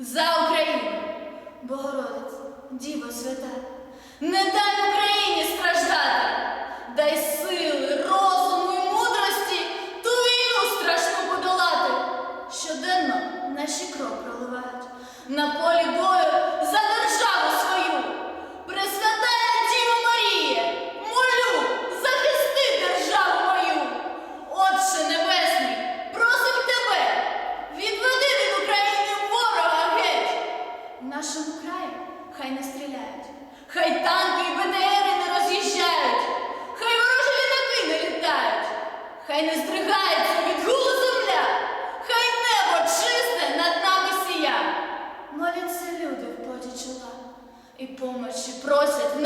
За Україну, Богородець, Діво свята, не дай Україні страждати, дай сили, розуму і мудрості ту війну страшно подолати. Щоденно наші кров проливають на полі нашому краю хай не стріляють, хай танки і БТРи не роз'їжджають, хай ворожі літаки не літають, хай не здригається від гулу земля, хай небо чисте над нами сія. Моляться люди в поті чола і помочі просять в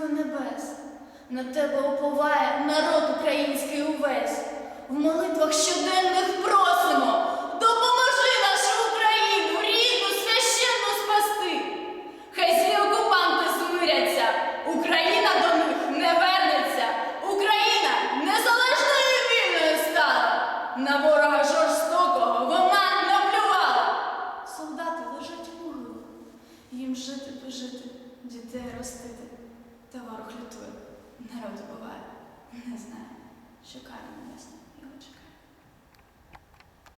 матінко небес, на тебе уповає народ український увесь. В молитвах щоденних просимо, допоможи нашу Україну, рідну, священну спасти. Хай злі окупанти змиряться, Україна до них не вернеться, Україна незалежною і вільною стала. На ворога жорстокого вона наплювала. Солдати лежать у могилах, їм жити пожити, дітей ростити. Та ворог лютує, народ буває, не знає, чекає небесне.